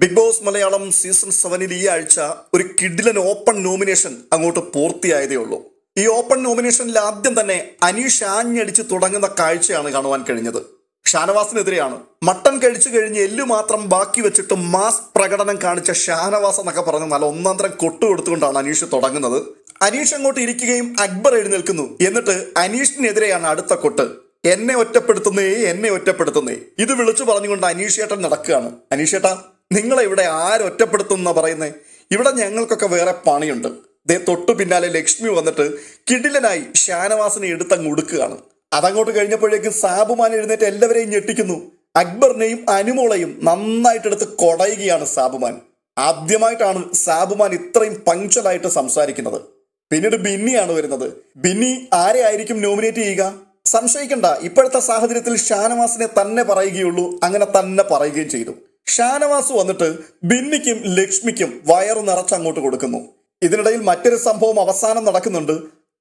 Big boss Malayalam season സെവനിൽ ഈ ആഴ്ച ഒരു കിഡിലൻ ഓപ്പൺ നോമിനേഷൻ അങ്ങോട്ട് പൂർത്തിയായതേ ഉള്ളൂ. ഈ ഓപ്പൺ നോമിനേഷനിൽ ആദ്യം തന്നെ അനീഷ് ആഞ്ഞടിച്ച് തുടങ്ങുന്ന കാഴ്ചയാണ് കാണുവാൻ കഴിഞ്ഞത്. ഷാനവാസിനെതിരെയാണ്. മട്ടൺ കഴിച്ചു കഴിഞ്ഞ് എല്ലു മാത്രം ബാക്കി വെച്ചിട്ട് മാസ് പ്രകടനം കാണിച്ച ഷാനവാസ് എന്നൊക്കെ പറഞ്ഞ് നല്ല ഒന്നാം തരം കൊട്ടു കൊടുത്തുകൊണ്ടാണ് അനീഷ് തുടങ്ങുന്നത്. അനീഷ് അങ്ങോട്ട് ഇരിക്കുകയും അക്ബർ എഴുന്നേൽക്കുന്നു. എന്നിട്ട് അനീഷിനെതിരെയാണ് അടുത്ത കൊട്ട്. എന്നെ ഒറ്റപ്പെടുത്തുന്നേ എന്നെ ഒറ്റപ്പെടുത്തുന്നേ. ഇത് വിളിച്ചു പറഞ്ഞുകൊണ്ട് അനീഷേട്ടൻ നടക്കുകയാണ്. അനീഷേട്ടാ നിങ്ങളെ ഇവിടെ ആരൊറ്റപ്പെടുത്തുന്ന പറയുന്നേ? ഇവിടെ ഞങ്ങൾക്കൊക്കെ വേറെ പണിയുണ്ട്. ദേ തൊട്ടു പിന്നാലെ ലക്ഷ്മി വന്നിട്ട് കിടിലനായി ഷാനവാസിനെ എടുത്തങ്ങ് ഉടുക്കുകയാണ്. അതങ്ങോട്ട് കഴിഞ്ഞപ്പോഴേക്കും സാബുമാൻ എഴുന്നേറ്റ് എല്ലാവരെയും ഞെട്ടിക്കുന്നു. അക്ബറിനെയും അനുമോളെയും നന്നായിട്ടെടുത്ത് കൊടയുകയാണ് സാബുമാൻ. ആദ്യമായിട്ടാണ് സാബുമാൻ ഇത്രയും പങ്ക്ച്വലായിട്ട് സംസാരിക്കുന്നത്. പിന്നീട് ബിന്നിയാണ് വരുന്നത്. ബിന്നി ആരെ ആയിരിക്കും നോമിനേറ്റ് ചെയ്യുക? സംശയിക്കണ്ട. ഇപ്പോഴത്തെ സാഹചര്യത്തിൽ ഷാനവാസിനെ തന്നെ പറയുകയുള്ളൂ. അങ്ങനെ തന്നെ പറയുകയും ചെയ്തു. ഷാനവാസ് വന്നിട്ട് ബിന്നിക്കും ലക്ഷ്മിക്കും വയറു നിറച്ചങ്ങോട്ട് കൊടുക്കുന്നു. ഇതിനിടയിൽ മറ്റൊരു സംഭവം അവസാനം നടക്കുന്നുണ്ട്.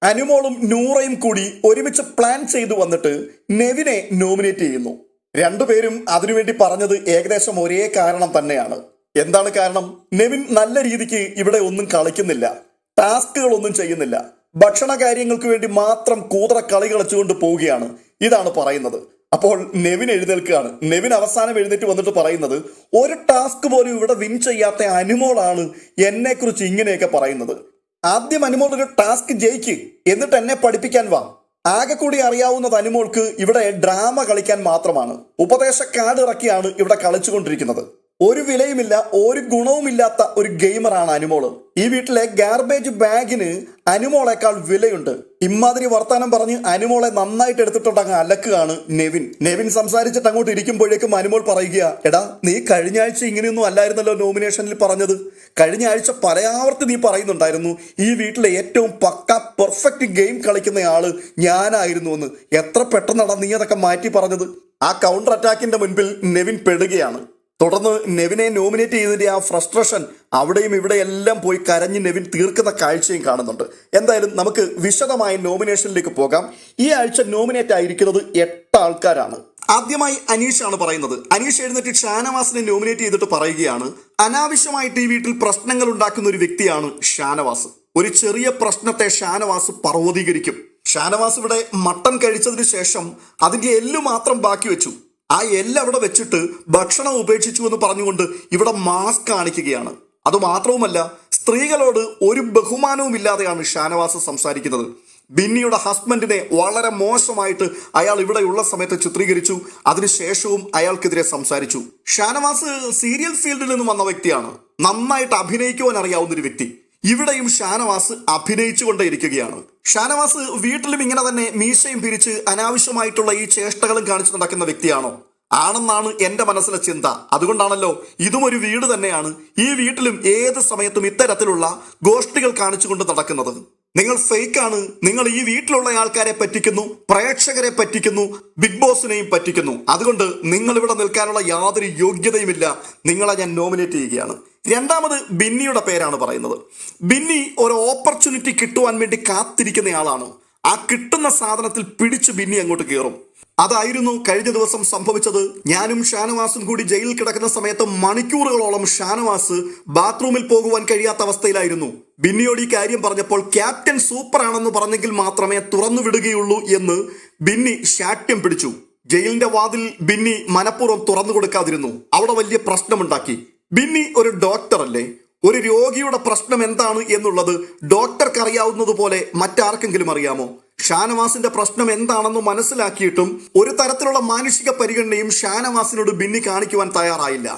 അനുമോളും നൂറയും കൂടി ഒരുമിച്ച് പ്ലാൻ ചെയ്തു വന്നിട്ട് നെവിനെ നോമിനേറ്റ് ചെയ്യുന്നു. രണ്ടുപേരും അതിനുവേണ്ടി പറഞ്ഞത് ഏകദേശം ഒരേ കാരണം തന്നെയാണ്. എന്താണ് കാരണം? നെവിൻ നല്ല രീതിക്ക് ഇവിടെ ഒന്നും കളിക്കുന്നില്ല. ടാസ്കുകളൊന്നും ചെയ്യുന്നില്ല. ഭക്ഷണ കാര്യങ്ങൾക്ക് വേണ്ടി മാത്രം കൂതറ കളി കളിച്ചുകൊണ്ട് പോവുകയാണ്. ഇതാണ് പറയുന്നത്. അപ്പോൾ നെവിൻ എഴുന്നേൽക്കുകയാണ്. നെവിൻ അവസാനം എഴുന്നേറ്റ് വന്നിട്ട് പറയുന്നത് ഒരു ടാസ്ക് പോലും ഇവിടെ വിൻ ചെയ്യാത്ത അനുമോളാണ് എന്നെ കുറിച്ച് ഇങ്ങനെയൊക്കെ പറയുന്നത്. ആദ്യം അനുമോൾ ഒരു ടാസ്ക് ജയിക്ക് എന്നിട്ട് എന്നെ പഠിപ്പിക്കാൻ വാ. ആകെ കൂടി അറിയാവുന്നത് അനുമോൾക്ക് ഇവിടെ ഡ്രാമ കളിക്കാൻ മാത്രമാണ്. ഉപദേശ കാർഡ് ഇറക്കിയാണ് ഇവിടെ കളിച്ചുകൊണ്ടിരിക്കുന്നത്. ഒരു വിലയുമില്ല ഒരു ഗുണവുമില്ലാത്ത ഒരു ഗെയിമറാണ് അനുമോൾ. ഈ വീട്ടിലെ ഗാർബേജ് ബാഗിന് അനുമോളേക്കാൾ വിലയുണ്ട്. ഇമാതിരി വർത്താനം പറഞ്ഞ് അനുമോളെ നന്നായിട്ട് എടുത്തിട്ടുണ്ട് അങ്ങ് അലക്കുകയാണ് നെവിൻ. നെവിൻ സംസാരിച്ചിട്ട് അങ്ങോട്ട് ഇരിക്കുമ്പോഴേക്കും അനുമോൾ പറയുക എടാ നീ കഴിഞ്ഞ ആഴ്ച ഇങ്ങനെയൊന്നും അല്ലായിരുന്നല്ലോ നോമിനേഷനിൽ പറഞ്ഞത്. കഴിഞ്ഞ ആഴ്ച പലയാവർത്തി നീ പറയുന്നുണ്ടായിരുന്നു ഈ വീട്ടിലെ ഏറ്റവും പക്ക പെർഫെക്റ്റ് ഗെയിം കളിക്കുന്ന ആൾ ഞാനായിരുന്നു എന്ന്. എത്ര പെട്ടെന്നാണ് നീ അതൊക്കെ മാറ്റി പറഞ്ഞത്? ആ കൗണ്ടർ അറ്റാക്കിന്റെ മുൻപിൽ നെവിൻ പെടുകയാണ്. തുടർന്ന് നെവിനെ നോമിനേറ്റ് ചെയ്തതിന്റെ ആ ഫ്രസ്ട്രേഷൻ അവിടെയും ഇവിടെയെല്ലാം പോയി കരഞ്ഞ് നെവിൻ തീർക്കുന്ന കാഴ്ചയും കാണുന്നുണ്ട്. എന്തായാലും നമുക്ക് വിശദമായ നോമിനേഷനിലേക്ക് പോകാം. ഈ ആഴ്ച നോമിനേറ്റ് ആയിരിക്കുന്നത് എട്ട് ആൾക്കാരാണ്. ആദ്യമായി ആണ് പറയുന്നത്. അനീഷ് എഴുന്നേറ്റ് ഷാനവാസിനെ നോമിനേറ്റ് ചെയ്തിട്ട് പറയുകയാണ്. അനാവശ്യമായിട്ട് ഈ വീട്ടിൽ പ്രശ്നങ്ങൾ ഉണ്ടാക്കുന്ന ഒരു വ്യക്തിയാണ് ഷാനവാസ്. ഒരു ചെറിയ പ്രശ്നത്തെ ഷാനവാസ് പർവതീകരിക്കും. ഷാനവാസ് ഇവിടെ മട്ടൺ കഴിച്ചതിന് ശേഷം അതിന്റെ എല്ലു മാത്രം ബാക്കി വെച്ചു. ആ എല്ലാം അവിടെ വെച്ചിട്ട് ഭക്ഷണം ഉപേക്ഷിച്ചു എന്ന് പറഞ്ഞുകൊണ്ട് ഇവിടെ മാസ്ക് കാണിക്കുകയാണ്. അതുമാത്രവുമല്ല സ്ത്രീകളോട് ഒരു ബഹുമാനവും ഇല്ലാതെയാണ് ഷാനവാസ് സംസാരിക്കുന്നത്. ബിന്നിയുടെ ഹസ്ബൻഡിനെ വളരെ മോശമായിട്ട് അയാൾ ഇവിടെയുള്ള സമയത്ത് ചിത്രീകരിച്ചു. അതിനുശേഷവും അയാൾക്കെതിരെ സംസാരിച്ചു. ഷാനവാസ് സീരിയൽ ഫീൽഡിൽ നിന്ന് വന്ന വ്യക്തിയാണ്. നന്നായിട്ട് അഭിനയിക്കുവാൻ അറിയാവുന്ന ഒരു വ്യക്തി. ഇവിടെയും ഷാനവാസ് അഭിനയിച്ചു കൊണ്ടേയിരിക്കുകയാണ്. ഷാനവാസ് വീട്ടിലും ഇങ്ങനെ തന്നെ മീശയും പിരിച്ച് അനാവശ്യമായിട്ടുള്ള ഈ ചേഷ്ടകളും കാണിച്ചു നടക്കുന്ന വ്യക്തിയാണോ? ആണെന്നാണ് എന്റെ മനസ്സിലെ ചിന്ത. അതുകൊണ്ടാണല്ലോ ഇതും ഒരു വീട് തന്നെയാണ്. ഈ വീട്ടിലും ഏത് സമയത്തും ഇത്തരത്തിലുള്ള ഗോഷ്ഠികൾ കാണിച്ചുകൊണ്ട് നടക്കുന്നത്. നിങ്ങൾ ഫേക്കാണ്. നിങ്ങൾ ഈ വീട്ടിലുള്ള ആൾക്കാരെ പറ്റിക്കുന്നു പ്രേക്ഷകരെ പറ്റിക്കുന്നു ബിഗ് ബോസിനെയും പറ്റിക്കുന്നു. അതുകൊണ്ട് നിങ്ങൾ ഇവിടെ നിൽക്കാനുള്ള യാതൊരു യോഗ്യതയുമില്ല. നിങ്ങളെ ഞാൻ നോമിനേറ്റ് ചെയ്യുകയാണ്. രണ്ടാമത് ബിന്നിയുടെ പേരാണ് പറയുന്നത്. ബിന്നി ഒരു ഓപ്പർച്യൂണിറ്റി കിട്ടുവാൻ വേണ്ടി കാത്തിരിക്കുന്ന ആളാണ്. ആ കിട്ടുന്ന സാധനത്തിൽ പിടിച്ച് ബിന്നി അങ്ങോട്ട് കയറും അതായിരുന്നു കഴിഞ്ഞ ദിവസം സംഭവിച്ചത്. ഞാനും ഷാനവാസും കൂടി ജയിലിൽ കിടക്കുന്ന സമയത്ത് മണിക്കൂറുകളോളം ഷാനവാസ് ബാത്റൂമിൽ പോകുവാൻ കഴിയാത്ത അവസ്ഥയിലായിരുന്നു. ബിന്നിയോട് ഈ കാര്യം പറഞ്ഞപ്പോൾ ക്യാപ്റ്റൻ സൂപ്പർ ആണെന്ന് പറഞ്ഞെങ്കിൽ മാത്രമേ തുറന്നു വിടുകയുള്ളൂ എന്ന് ബിന്നി ശാഠ്യം പിടിച്ചു. ജയിലിന്റെ വാതിൽ ബിന്നി മനഃപൂർവം തുറന്നു കൊടുക്കാതിരുന്നു. അവിടെ വലിയ പ്രശ്നമുണ്ടാക്കി. ബിന്നി ഒരു ഡോക്ടർ അല്ലേ ഒരു രോഗിയുടെ പ്രശ്നം എന്താണ് എന്നുള്ളത് ഡോക്ടർക്ക് അറിയാവുന്നത് പോലെ മറ്റാർക്കെങ്കിലും അറിയാമോ? ഷാനവാസിന്റെ പ്രശ്നം എന്താണെന്ന് മനസ്സിലാക്കിയിട്ടും ഒരു തരത്തിലുള്ള മാനുഷിക പരിഗണനയും ഷാനവാസിനോട് ബിന്നി കാണിക്കുവാൻ തയ്യാറായില്ല.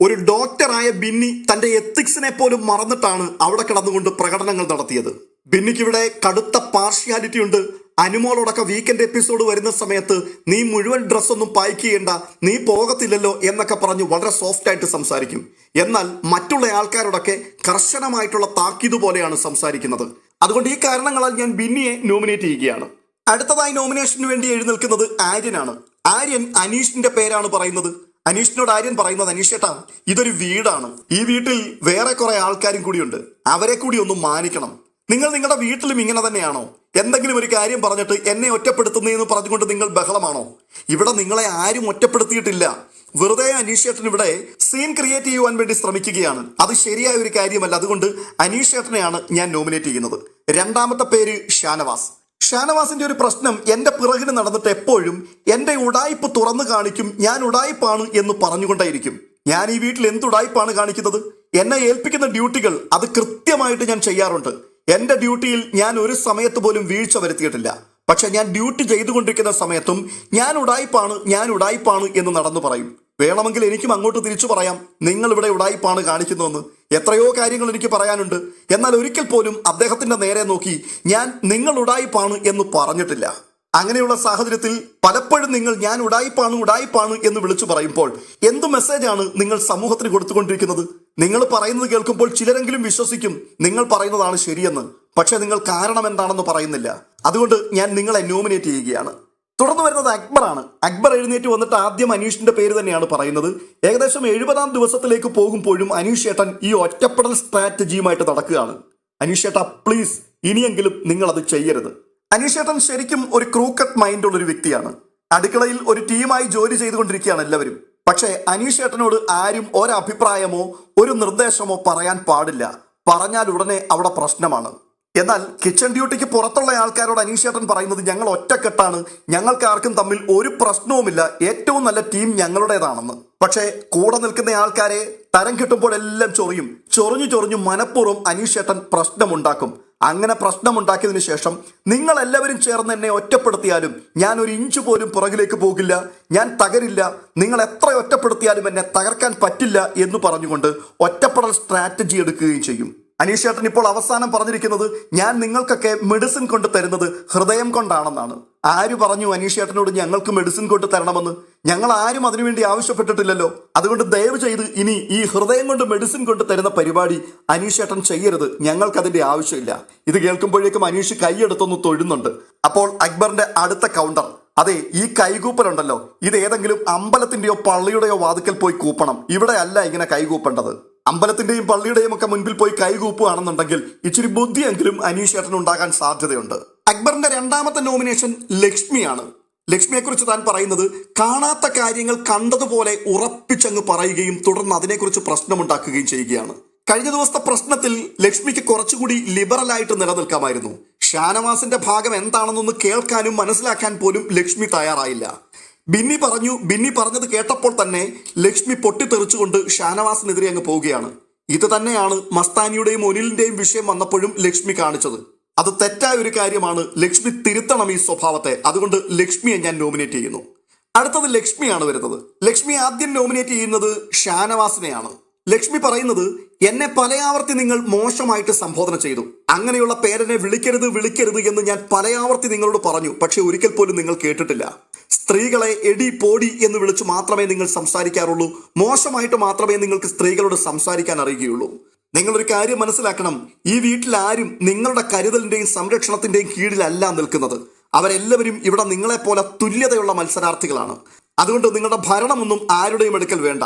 ഒരു ഡോക്ടറായ ബിന്നി തന്റെ എത്തിക്സിനെ പോലും മറന്നിട്ടാണ് അവിടെ കിടന്നുകൊണ്ട് പ്രകടനങ്ങൾ നടത്തിയത്. ബിന്നിക്ക് ഇവിടെ കടുത്ത പാർഷ്യാലിറ്റി ഉണ്ട്. അനുമോളോടൊക്കെ വീക്കെൻഡ് എപ്പിസോഡ് വരുന്ന സമയത്ത് നീ മുഴുവൻ ഡ്രസ്സൊന്നും പായ്ക്ക് നീ പോകത്തില്ലല്ലോ എന്നൊക്കെ പറഞ്ഞ് വളരെ സോഫ്റ്റ് ആയിട്ട് സംസാരിക്കും. എന്നാൽ മറ്റുള്ള ആൾക്കാരോടൊക്കെ കർശനമായിട്ടുള്ള താക്കീത് പോലെയാണ് സംസാരിക്കുന്നത്. അതുകൊണ്ട് ഈ കാരണങ്ങളാൽ ഞാൻ ബിന്നിയെ നോമിനേറ്റ് ചെയ്യുകയാണ്. അടുത്തതായി നോമിനേഷന് വേണ്ടി എഴുന്നേൽക്കുന്നത് ആര്യനാണ്. ആര്യൻ അനീഷിന്റെ പേരാണ് പറയുന്നത്. അനീഷിനോട് ആര്യൻ പറയുന്നത് അനീഷേട്ടാ ഇതൊരു വീടാണ്. ഈ വീട്ടിൽ വേറെ കുറെ ആൾക്കാരും കൂടിയുണ്ട്. അവരെ കൂടി ഒന്ന് മാനിക്കണം. നിങ്ങൾ നിങ്ങളുടെ വീട്ടിലും ഇങ്ങനെ തന്നെയാണോ? എന്തെങ്കിലും ഒരു കാര്യം പറഞ്ഞിട്ട് എന്നെ ഒറ്റപ്പെടുത്തുന്നതെന്ന് പറഞ്ഞുകൊണ്ട് നിങ്ങൾ ബഹളമാണോ? ഇവിടെ നിങ്ങളെ ആരും ഒറ്റപ്പെടുത്തിയിട്ടില്ല. വെറുതെ അനീഷേട്ടൻ ഇവിടെ സീൻ ക്രിയേറ്റ് ചെയ്യുവാൻ വേണ്ടി ശ്രമിക്കുകയാണ്. അത് ശരിയായ ഒരു കാര്യമല്ല. അതുകൊണ്ട് അനീഷേട്ടനെയാണ് ഞാൻ നോമിനേറ്റ് ചെയ്യുന്നത്. രണ്ടാമത്തെ പേര് ഷാനവാസ്. ഷാനവാസിന്റെ ഒരു പ്രശ്നം എന്റെ പിറകിന് നടന്നിട്ട് എപ്പോഴും എന്റെ ഉടായ്പ് തുറന്നു കാണിക്കും ഞാൻ ഉടായ്പാണ് എന്ന് പറഞ്ഞുകൊണ്ടേയിരിക്കും. ഞാൻ ഈ വീട്ടിൽ എന്ത് ഉടായ്പാണ് കാണിക്കുന്നത്? എന്നെ ഏൽപ്പിക്കുന്ന ഡ്യൂട്ടികൾ അത് കൃത്യമായിട്ട് ഞാൻ ചെയ്യാറുണ്ട്. എന്റെ ഡ്യൂട്ടിയിൽ ഞാൻ ഒരു സമയത്ത് പോലും വീഴ്ച വരുത്തിയിട്ടില്ല. പക്ഷെ ഞാൻ ഡ്യൂട്ടി ചെയ്തുകൊണ്ടിരിക്കുന്ന സമയത്തും ഞാൻ ഉടായ്പാണ് ഞാൻ ഉടായ്പാണ് എന്ന് നടന്നു പറയും. വേണമെങ്കിൽ എനിക്കും അങ്ങോട്ട് തിരിച്ചു പറയാം. നിങ്ങൾ ഇവിടെ ഉടായ്പാണ് കാണിക്കുന്നതെന്ന്. എത്രയോ കാര്യങ്ങൾ എനിക്ക് പറയാനുണ്ട്. എന്നാൽ ഒരിക്കൽ പോലും അദ്ദേഹത്തിന്റെ നേരെ നോക്കി ഞാൻ നിങ്ങൾ ഉടായ്പാണ് എന്ന് പറഞ്ഞിട്ടില്ല. അങ്ങനെയുള്ള സാഹചര്യത്തിൽ പലപ്പോഴും നിങ്ങൾ ഞാൻ ഉടായിപ്പാണ് ഉടായിപ്പാണ് എന്ന് വിളിച്ചു പറയുമ്പോൾ എന്ത് മെസ്സേജാണ് നിങ്ങൾ സമൂഹത്തിന് കൊടുത്തുകൊണ്ടിരിക്കുന്നത്? നിങ്ങൾ പറയുന്നത് കേൾക്കുമ്പോൾ ചിലരെങ്കിലും വിശ്വസിക്കും നിങ്ങൾ പറയുന്നതാണ് ശരിയെന്ന്. പക്ഷെ നിങ്ങൾ കാരണം എന്താണെന്ന് പറയുന്നില്ല. അതുകൊണ്ട് ഞാൻ നിങ്ങളെ നോമിനേറ്റ് ചെയ്യുകയാണ്. തുടർന്ന് വരുന്നത് അക്ബറാണ്. അക്ബർ എഴുന്നേറ്റ് വന്നിട്ട് ആദ്യം അനീഷിന്റെ പേര് തന്നെയാണ് പറയുന്നത്. ഏകദേശം എഴുപതാം ദിവസത്തിലേക്ക് പോകുമ്പോഴും അനീഷ് ഏട്ടൻ ഈ ഒറ്റപ്പെടൽ സ്ട്രാറ്റജിയുമായിട്ട് നടക്കുകയാണ്. അനീഷ് ഏട്ടാ പ്ലീസ് ഇനിയെങ്കിലും നിങ്ങൾ അത് ചെയ്യരുത്. അനീഷ് ഏട്ടൻ ശരിക്കും ഒരു ക്രൂക്കറ്റ് മൈൻഡ് ഉള്ള ഒരു വ്യക്തിയാണ്. അടുക്കളയിൽ ഒരു ടീമായി ജോലി ചെയ്തുകൊണ്ടിരിക്കുകയാണ് എല്ലാവരും. പക്ഷേ അനീഷേട്ടനോട് ആരും ഒരഭിപ്രായമോ ഒരു നിർദ്ദേശമോ പറയാൻ പാടില്ല. പറഞ്ഞാൽ ഉടനെ അവിടെ പ്രശ്നമാണ്. എന്നാൽ കിച്ചൺ ഡ്യൂട്ടിക്ക് പുറത്തുള്ള ആൾക്കാരോട് അനീഷേട്ടൻ പറയുന്നത് ഞങ്ങൾ ഒറ്റക്കെട്ടാണ്. ഞങ്ങൾക്ക് ആർക്കും തമ്മിൽ ഒരു പ്രശ്നവുമില്ല. ഏറ്റവും നല്ല ടീം ഞങ്ങളുടേതാണെന്ന്. പക്ഷേ കൂടെ നിൽക്കുന്ന ആൾക്കാരെ തരം കിട്ടുമ്പോഴെല്ലാം ചൊറിയും. ചൊറിഞ്ഞു ചൊറിഞ്ഞു മനഃപൂർവം അനീഷേട്ടൻ പ്രശ്നമുണ്ടാക്കും. അങ്ങനെ പ്രശ്നമുണ്ടാക്കിയതിനു ശേഷം നിങ്ങൾ എല്ലാവരും ചേർന്ന് എന്നെ ഒറ്റപ്പെടുത്തിയാലും ഞാൻ ഒരു ഇഞ്ച് പോലും പുറകിലേക്ക് പോകില്ല. ഞാൻ തകരില്ല. നിങ്ങൾ എത്ര ഒറ്റപ്പെടുത്തിയാലും എന്നെ തകർക്കാൻ പറ്റില്ല എന്ന് പറഞ്ഞുകൊണ്ട് ഒറ്റപ്പെടൽ സ്ട്രാറ്റജി എടുക്കുകയും ചെയ്യും. അനീഷേട്ടൻ ഇപ്പോൾ അവസാനം പറഞ്ഞിരിക്കുന്നത് ഞാൻ നിങ്ങൾക്കൊക്കെ മെഡിസിൻ കൊണ്ട് തരുന്നത് ഹൃദയം കൊണ്ടാണെന്നാണ്. ആര് പറഞ്ഞു അനീഷേട്ടനോട് ഞങ്ങൾക്ക് മെഡിസിൻ കൊണ്ട് തരണമെന്ന്? ഞങ്ങൾ ആരും അതിനുവേണ്ടി ആവശ്യപ്പെട്ടിട്ടില്ലല്ലോ. അതുകൊണ്ട് ദയവ് ചെയ്ത് ഇനി ഈ ഹൃദയം കൊണ്ട് മെഡിസിൻ കൊണ്ട് തരുന്ന പരിപാടി അനീഷേട്ടൻ ചെയ്യരുത്. ഞങ്ങൾക്കതിന്റെ ആവശ്യമില്ല. ഇത് കേൾക്കുമ്പോഴേക്കും അനീഷ് കൈയെടുത്തൊന്ന് തൊഴുന്നുണ്ട്. അപ്പോൾ അക്ബറിന്റെ അടുത്ത കൗണ്ടർ അതെ ഈ കൈകൂപ്പലുണ്ടല്ലോ. ഇത് ഏതെങ്കിലും അമ്പലത്തിന്റെയോ പള്ളിയുടെയോ വാതുക്കൽ പോയി കൂപ്പണം. ഇവിടെ അല്ല ഇങ്ങനെ കൈകൂപ്പേണ്ടത്. അമ്പലത്തിന്റെയും പള്ളിയുടെയും ഒക്കെ മുൻപിൽ പോയി കൈകൂപ്പുകയാണെന്നുണ്ടെങ്കിൽ ഇച്ചിരി ബുദ്ധിയെങ്കിലും അനീഷ് ഏട്ടൻ ഉണ്ടാകാൻ സാധ്യതയുണ്ട്. അക്ബറിന്റെ രണ്ടാമത്തെ നോമിനേഷൻ ലക്ഷ്മിയാണ്. ലക്ഷ്മിയെ കുറിച്ച് താൻ പറയുന്നത് കാണാത്ത കാര്യങ്ങൾ കണ്ടതുപോലെ ഉറപ്പിച്ചങ്ങ് പറയുകയും തുടർന്ന് അതിനെക്കുറിച്ച് പ്രശ്നമുണ്ടാക്കുകയും ചെയ്യുകയാണ്. കഴിഞ്ഞ ദിവസത്തെ പ്രശ്നത്തിൽ ലക്ഷ്മിക്ക് കുറച്ചുകൂടി ലിബറലായിട്ട് നിലനിൽക്കാമായിരുന്നു. ഷാനവാസിന്റെ ഭാഗം എന്താണെന്നൊന്ന് കേൾക്കാനും മനസ്സിലാക്കാൻ പോലും ലക്ഷ്മി തയ്യാറായില്ല. ബിന്നി പറഞ്ഞു ബിന്നി പറഞ്ഞത് കേട്ടപ്പോൾ തന്നെ ലക്ഷ്മി പൊട്ടിത്തെറിച്ചുകൊണ്ട് ഷാനവാസിനെതിരെ അങ്ങ് പോവുകയാണ്. ഇത് തന്നെയാണ് മസ്താനിയുടെയും ഒനിലിന്റെയും വിഷയം വന്നപ്പോഴും ലക്ഷ്മി കാണിച്ചത്. അത് തെറ്റായ ഒരു കാര്യമാണ്. ലക്ഷ്മി തിരുത്തണം ഈ സ്വഭാവത്തെ. അതുകൊണ്ട് ലക്ഷ്മിയെ ഞാൻ നോമിനേറ്റ് ചെയ്യുന്നു. അടുത്തത് ലക്ഷ്മിയാണ് വരുന്നത്. ലക്ഷ്മി ആദ്യം നോമിനേറ്റ് ചെയ്യുന്നത് ഷാനവാസിനെയാണ്. ലക്ഷ്മി പറയുന്നത് എന്നെ പലയാവർത്തി നിങ്ങൾ മോശമായിട്ട് സംബോധന ചെയ്തു. അങ്ങനെയുള്ള പേരെന്നെ വിളിക്കരുത് വിളിക്കരുത് എന്ന് ഞാൻ പലയാവർത്തി നിങ്ങളോട് പറഞ്ഞു. പക്ഷെ ഒരിക്കൽ പോലും നിങ്ങൾ കേട്ടിട്ടില്ല. സ്ത്രീകളെ എടി പോടി എന്ന് വിളിച്ച് മാത്രമേ നിങ്ങൾ സംസാരിക്കാറുള്ളൂ. മോശമായിട്ട് മാത്രമേ നിങ്ങൾക്ക് സ്ത്രീകളോട് സംസാരിക്കാൻ അറിയുകയുള്ളൂ. നിങ്ങളൊരു കാര്യം മനസ്സിലാക്കണം. ഈ വീട്ടിൽ ആരും നിങ്ങളുടെ കരുതലിന്റെയും സംരക്ഷണത്തിന്റെയും കീഴിലല്ല നിൽക്കുന്നത്. അവരെല്ലാവരും ഇവിടെ നിങ്ങളെപ്പോലെ തുല്യതയുള്ള മത്സരാർത്ഥികളാണ്. അതുകൊണ്ട് നിങ്ങളുടെ ഭരണമൊന്നും ആരുടെയും എടുക്കൽ വേണ്ട.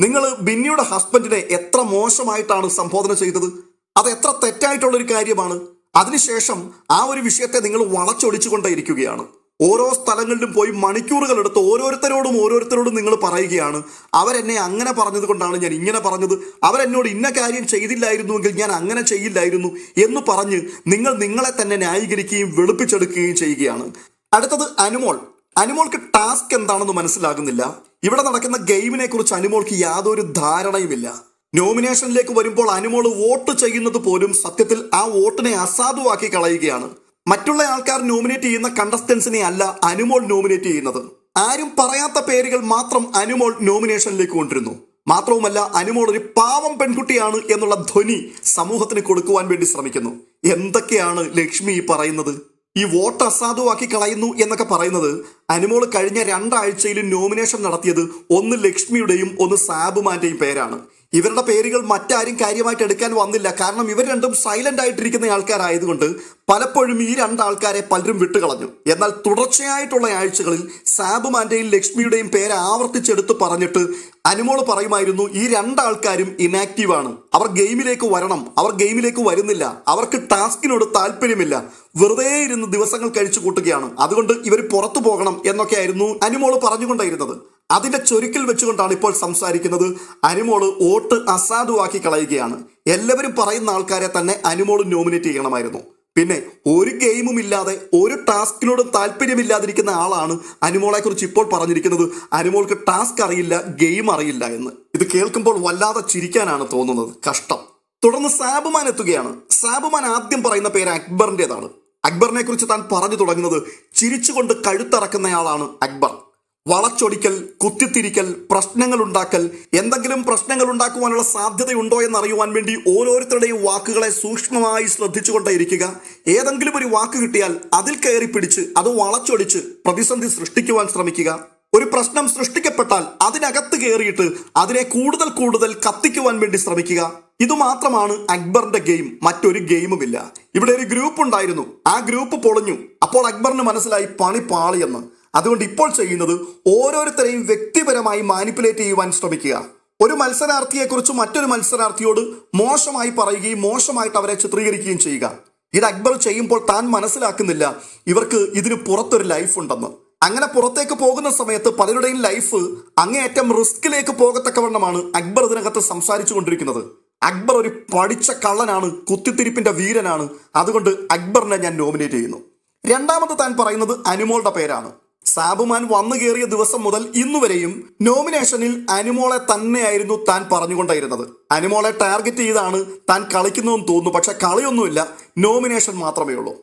നിങ്ങൾ ബിന്നിയുടെ ഹസ്ബൻഡിനെ എത്ര മോശമായിട്ടാണ് സംബോധന ചെയ്തത്? അത് എത്ര തെറ്റായിട്ടുള്ള ഒരു കാര്യമാണ്? അതിനുശേഷം ആ ഒരു വിഷയത്തെ നിങ്ങൾ വളച്ചൊടിച്ചുകൊണ്ടേയിരിക്കുകയാണ്. ഓരോ സ്ഥലങ്ങളിലും പോയി മണിക്കൂറുകൾ എടുത്ത് ഓരോരുത്തരോടും ഓരോരുത്തരോടും നിങ്ങൾ പറയുകയാണ്. അവരെന്നെ അങ്ങനെ പറഞ്ഞത് കൊണ്ടാണ് ഞാൻ ഇങ്ങനെ പറഞ്ഞത്. അവരെന്നോട് ഇന്ന കാര്യം ചെയ്തില്ലായിരുന്നുവെങ്കിൽ ഞാൻ അങ്ങനെ ചെയ്യില്ലായിരുന്നു എന്ന് പറഞ്ഞ് നിങ്ങൾ നിങ്ങളെ തന്നെ ന്യായീകരിക്കുകയും വെളുപ്പിച്ചെടുക്കുകയും ചെയ്യുകയാണ്. അടുത്തത് അനുമോൾ. അനുമോൾക്ക് ടാസ്ക് എന്താണെന്ന് മനസ്സിലാകുന്നില്ല. ഇവിടെ നടക്കുന്ന ഗെയിമിനെ കുറിച്ച് അനുമോൾക്ക് യാതൊരു ധാരണയുമില്ല. നോമിനേഷനിലേക്ക് വരുമ്പോൾ അനുമോൾ വോട്ട് ചെയ്യുന്നത് പോലും സത്യത്തിൽ ആ വോട്ടിനെ അസാധുവാക്കി കളയുകയാണ്. മറ്റുള്ള ആൾക്കാർ നോമിനേറ്റ് ചെയ്യുന്ന കണ്ടസ്റ്റൻസിനെ അല്ല അനുമോൾ നോമിനേറ്റ് ചെയ്യുന്നത്. ആരും പറയാത്ത പേരുകൾ മാത്രം അനുമോൾ നോമിനേഷനിലേക്ക് കൊണ്ടിരുന്നു മാത്രവുമല്ല അനുമോൾ ഒരു പാവം പെൺകുട്ടിയാണ് എന്നുള്ള ധ്വനി സമൂഹത്തിന് കൊടുക്കുവാൻ വേണ്ടി ശ്രമിക്കുന്നു. എന്തൊക്കെയാണ് ലക്ഷ്മി ഈ പറയുന്നത്? ഈ വോട്ട് അസാധുവാക്കി കളയുന്നു എന്നൊക്കെ പറയുന്നത് അനുമോൾ കഴിഞ്ഞ രണ്ടാഴ്ചയിൽ നോമിനേഷൻ നടത്തിയത് ഒന്ന് ലക്ഷ്മിയുടെയും ഒന്ന് സാബുമാന്റെയും പേരാണ്. ഇവരുടെ പേരുകൾ മറ്റാരും കാര്യമായിട്ട് എടുക്കാൻ വന്നില്ല. കാരണം ഇവർ രണ്ടും സൈലന്റ് ആയിട്ടിരിക്കുന്ന ആൾക്കാരായതുകൊണ്ട് പലപ്പോഴും ഈ രണ്ടാൾക്കാരെ പലരും വിട്ടുകളഞ്ഞു. എന്നാൽ തുടർച്ചയായിട്ടുള്ള ആഴ്ചകളിൽ സാബുമാന്റെയും ലക്ഷ്മിയുടെയും പേര് ആവർത്തിച്ചെടുത്ത് പറഞ്ഞിട്ട് അനുമോൾ പറയുമായിരുന്നു ഈ രണ്ടാൾക്കാരും ഇനാക്റ്റീവ് ആണ്. അവർ ഗെയിമിലേക്ക് വരണം. അവർ ഗെയിമിലേക്ക് വരുന്നില്ല. അവർക്ക് ടാസ്കിനോട് താല്പര്യമില്ല. വെറുതെ ഇരുന്ന് ദിവസങ്ങൾ കഴിച്ചു കൂട്ടുകയാണ്. അതുകൊണ്ട് ഇവർ പുറത്തു പോകണം എന്നൊക്കെയായിരുന്നു അനുമോൾ പറഞ്ഞുകൊണ്ടേയിരുന്നത്. അതിന്റെ ചൊരുക്കിൽ വെച്ചുകൊണ്ടാണ് ഇപ്പോൾ സംസാരിക്കുന്നത്. അനുമോൾ വോട്ട് അസാധുവാക്കി കളയുകയാണ്. എല്ലാവരും പറയുന്ന ആൾക്കാരെ തന്നെ അനുമോൾ നോമിനേറ്റ് ചെയ്യണമായിരുന്നു. പിന്നെ ഒരു ഗെയിമും ഇല്ലാതെ ഒരു ടാസ്കിനോടും താല്പര്യമില്ലാതിരിക്കുന്ന ആളാണ് അനുമോളെ കുറിച്ച് ഇപ്പോൾ പറഞ്ഞിരിക്കുന്നത്. അനുമോൾക്ക് ടാസ്ക് അറിയില്ല ഗെയിം അറിയില്ല എന്ന്. ഇത് കേൾക്കുമ്പോൾ വല്ലാതെ ചിരിക്കാനാണ് തോന്നുന്നത്. കഷ്ടം. തുടർന്ന് സാബുമാൻ എത്തുകയാണ്. സാബുമാൻ ആദ്യം പറയുന്ന പേര് അക്ബറിന്റെതാണ് അക്ബറിനെ കുറിച്ച് താൻ പറഞ്ഞു തുടങ്ങുന്നത് ചിരിച്ചുകൊണ്ട് കഴുത്തറക്കുന്നയാളാണ് അക്ബർ. വളച്ചൊടിക്കൽ കുത്തിത്തിരിക്കൽ പ്രശ്നങ്ങൾ ഉണ്ടാക്കൽ എന്തെങ്കിലും പ്രശ്നങ്ങൾ ഉണ്ടാക്കുവാനുള്ള സാധ്യതയുണ്ടോ എന്നറിയുവാൻ വേണ്ടി ഓരോരുത്തരുടെയും വാക്കുകളെ സൂക്ഷ്മമായി ശ്രദ്ധിച്ചുകൊണ്ടേയിരിക്കുക. ഏതെങ്കിലും ഒരു വാക്ക് കിട്ടിയാൽ അതിൽ കയറി പിടിച്ച് അത് വളച്ചൊടിച്ച് പ്രതിസന്ധി സൃഷ്ടിക്കുവാൻ ശ്രമിക്കുക. ഒരു പ്രശ്നം സൃഷ്ടിക്കപ്പെട്ടാൽ അതിനകത്ത് കയറിയിട്ട് അതിനെ കൂടുതൽ കൂടുതൽ കത്തിക്കുവാൻ വേണ്ടി ശ്രമിക്കുക. ഇതുമാത്രമാണ് അക്ബറിന്റെ ഗെയിം മറ്റൊരു ഗെയിമുമില്ല. ഇവിടെ ഒരു ഗ്രൂപ്പ് ഉണ്ടായിരുന്നു. ആ ഗ്രൂപ്പ് പൊളിഞ്ഞു. അപ്പോൾ അക്ബറിന് മനസ്സിലായി പണി പാളിയെന്ന്. അതുകൊണ്ട് ഇപ്പോൾ ചെയ്യുന്നത് ഓരോരുത്തരെയും വ്യക്തിപരമായി മാനിപ്പുലേറ്റ് ചെയ്യുവാൻ ശ്രമിക്കുക. ഒരു മത്സരാർത്ഥിയെക്കുറിച്ച് മറ്റൊരു മത്സരാർത്ഥിയോട് മോശമായി പറയുകയും മോശമായിട്ട് അവരെ ചിത്രീകരിക്കുകയും ചെയ്യുക. ഇത് അക്ബർ ചെയ്യുമ്പോൾ താൻ മനസ്സിലാക്കുന്നില്ല ഇവർക്ക് ഇതിന് പുറത്തൊരു ലൈഫ് ഉണ്ടെന്ന്. അങ്ങനെ പുറത്തേക്ക് പോകുന്ന സമയത്ത് പലരുടെയും ലൈഫ് അങ്ങേയറ്റം റിസ്കിലേക്ക് പോകത്തക്കവണ്ണമാണ് അക്ബർ ഇതിനകത്ത് സംസാരിച്ചു കൊണ്ടിരിക്കുന്നത്. അക്ബർ ഒരു പഠിച്ച കള്ളനാണ് കുത്തിത്തിരിപ്പിന്റെ വീരനാണ്. അതുകൊണ്ട് അക്ബറിനെ ഞാൻ നോമിനേറ്റ് ചെയ്യുന്നു. രണ്ടാമത് താൻ പറയുന്നത് അനുമോളുടെ പേരാണ്. സാബുമാൻ വന്നു കയറിയ ദിവസം മുതൽ ഇന്നുവരെയും നോമിനേഷനിൽ അനുമോളെ തന്നെയായിരുന്നു താൻ പറഞ്ഞുകൊണ്ടായിരുന്നത്. അനുമോളെ ടാർഗറ്റ് ചെയ്താണ് താൻ കളിക്കുന്നതെന്ന് തോന്നുന്നു. പക്ഷെ കളിയൊന്നുമില്ല നോമിനേഷൻ മാത്രമേ ഉള്ളൂ.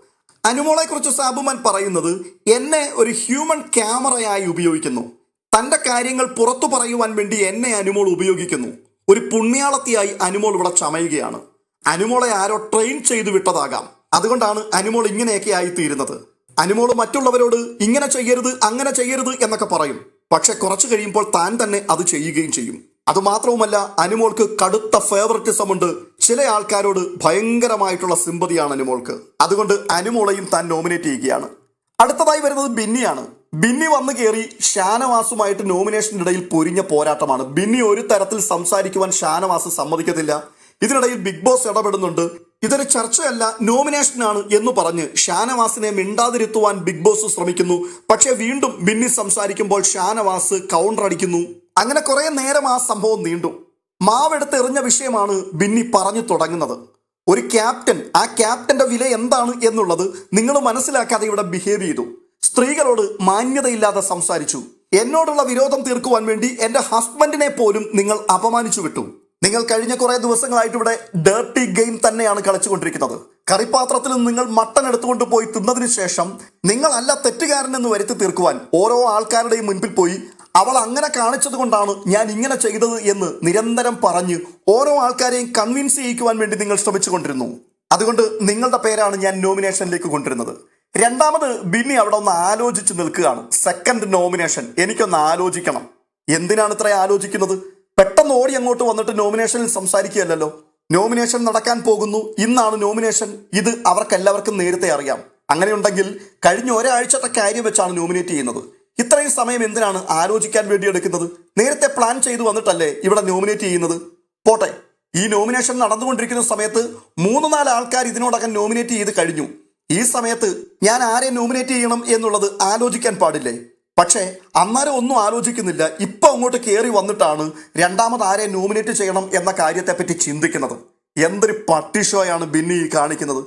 അനുമോളെ കുറിച്ച് സാബുമാൻ പറയുന്നത് എന്നെ ഒരു ഹ്യൂമൻ ക്യാമറയായി ഉപയോഗിക്കുന്നു. തന്റെ കാര്യങ്ങൾ പുറത്തു പറയുവാൻ വേണ്ടി എന്നെ അനുമോൾ ഉപയോഗിക്കുന്നു. ഒരു പുണ്യാളത്തിയായി അനുമോൾ ഇവിടെ ചമയുകയാണ്. അനുമോളെ ആരോ ട്രെയിൻ ചെയ്തു വിട്ടതാകാം. അതുകൊണ്ടാണ് അനുമോൾ ഇങ്ങനെയൊക്കെ ആയിത്തീരുന്നത്. അനുമോൾ മറ്റുള്ളവരോട് ഇങ്ങനെ ചെയ്യരുത് അങ്ങനെ ചെയ്യരുത് എന്നൊക്കെ പറയും. പക്ഷെ കുറച്ചു കഴിയുമ്പോൾ താൻ തന്നെ അത് ചെയ്യുകയും ചെയ്യും. അതുമാത്രവുമല്ല അനുമോൾക്ക് കടുത്ത ഫേവററ്റിസം ഉണ്ട്. ചില ആൾക്കാരോട് ഭയങ്കരമായിട്ടുള്ള സിമ്പതിയാണ് അനുമോൾക്ക്. അതുകൊണ്ട് അനുമോളെയും താൻ നോമിനേറ്റ് ചെയ്യുകയാണ്. അടുത്തതായി വരുന്നത് ബിന്നിയാണ്. ബിന്നി വന്നു കയറി ഷാനവാസുമായിട്ട് നോമിനേഷനിടയിൽ പൊരിഞ്ഞ പോരാട്ടമാണ്. ബിന്നി ഒരു തരത്തിൽ സംസാരിക്കുവാൻ ഷാനവാസ് സമ്മതിക്കത്തില്ല. ഇതിനിടയിൽ ബിഗ് ബോസ് ഇടപെടുന്നുണ്ട്. ഇതൊരു ചർച്ചയല്ല നോമിനേഷൻ ആണ് എന്ന് പറഞ്ഞ് ഷാനവാസിനെ മിണ്ടാതിരുത്തുവാൻ ബിഗ് ബോസ് ശ്രമിക്കുന്നു. പക്ഷേ വീണ്ടും ബിന്നി സംസാരിക്കുമ്പോൾ ഷാനവാസ് കൗണ്ടർ അടിക്കുന്നു. അങ്ങനെ കുറെ നേരം ആ സംഭവം നീണ്ടു. മാവെടുത്ത് എറിഞ്ഞ വിഷയമാണ് ബിന്നി പറഞ്ഞു തുടങ്ങുന്നത്. ഒരു ക്യാപ്റ്റൻ ആ ക്യാപ്റ്റന്റെ വില എന്താണ് എന്നുള്ളത് നിങ്ങൾ മനസ്സിലാക്കാതെ ഇവിടെ ബിഹേവ് ചെയ്തു. സ്ത്രീകളോട് മാന്യതയില്ലാതെ സംസാരിച്ചു. എന്നോടുള്ള വിരോധം തീർക്കുവാൻ വേണ്ടി എന്റെ ഹസ്ബൻഡിനെ പോലും നിങ്ങൾ അപമാനിച്ചു വിട്ടു. നിങ്ങൾ കഴിഞ്ഞ കുറെ ദിവസങ്ങളായിട്ട് ഇവിടെ ഡേർട്ടി ഗെയിം തന്നെയാണ് കളിച്ചുകൊണ്ടിരിക്കുന്നത്. കറിപ്പാത്രത്തിൽ നിന്ന് നിങ്ങൾ മട്ടൻ എടുത്തുകൊണ്ട് പോയി തിന്നതിന് ശേഷം നിങ്ങളല്ല തെറ്റുകാരനെന്ന് വരുത്തി തീർക്കുവാൻ ഓരോ ആൾക്കാരുടെയും മുൻപിൽ പോയി അവൾ അങ്ങനെ കാണിച്ചത് കൊണ്ടാണ് ഞാൻ ഇങ്ങനെ ചെയ്തത് എന്ന് നിരന്തരം പറഞ്ഞ് ഓരോ ആൾക്കാരെയും കൺവിൻസ് ചെയ്യിക്കുവാൻ വേണ്ടി നിങ്ങൾ ശ്രമിച്ചുകൊണ്ടിരുന്നു. അതുകൊണ്ട് നിങ്ങളുടെ പേരാണ് ഞാൻ നോമിനേഷനിലേക്ക് കൊണ്ടിരുന്നത് രണ്ടാമത് ബിന്നി അവിടെ ഒന്ന് ആലോചിച്ച് നിൽക്കുകയാണ്. സെക്കൻഡ് നോമിനേഷൻ എനിക്കൊന്ന് ആലോചിക്കണം. എന്തിനാണ് ഇത്ര ആലോചിക്കുന്നത്? പെട്ടെന്ന് ഓടി അങ്ങോട്ട് വന്നിട്ട് നോമിനേഷനിൽ സംസാരിക്കുകയല്ലോ നോമിനേഷൻ നടക്കാൻ പോകുന്നു. ഇന്നാണ് നോമിനേഷൻ ഇത് അവർക്കെല്ലാവർക്കും നേരത്തെ അറിയാം. അങ്ങനെയുണ്ടെങ്കിൽ കഴിഞ്ഞ ഒരാഴ്ചത്തെ കാര്യം വെച്ചാണ് നോമിനേറ്റ് ചെയ്യുന്നത്. ഇത്രയും സമയം എന്തിനാണ് ആലോചിക്കാൻ വേണ്ടി എടുക്കുന്നത്? നേരത്തെ പ്ലാൻ ചെയ്തു വന്നിട്ടല്ലേ ഇവിടെ നോമിനേറ്റ് ചെയ്യുന്നത്? പോട്ടെ. ഈ നോമിനേഷൻ നടന്നുകൊണ്ടിരിക്കുന്ന സമയത്ത് മൂന്ന് നാല് ആൾക്കാർ ഇതിനോടകം നോമിനേറ്റ് ചെയ്ത് കഴിഞ്ഞു. ഈ സമയത്ത് ഞാൻ ആരെ നോമിനേറ്റ് ചെയ്യണം എന്നുള്ളത് ആലോചിക്കാൻ പാടില്ലേ? പക്ഷേ അന്നേരം ഒന്നും ആലോചിക്കുന്നില്ല. ഇപ്പം അങ്ങോട്ട് കയറി വന്നിട്ടാണ് രണ്ടാമത് ആരെ നോമിനേറ്റ് ചെയ്യണം എന്ന കാര്യത്തെപ്പറ്റി ചിന്തിക്കുന്നത്. എന്തൊരു പട്ടിഷോയാണ് ബിന്നി കാണിക്കുന്നത്.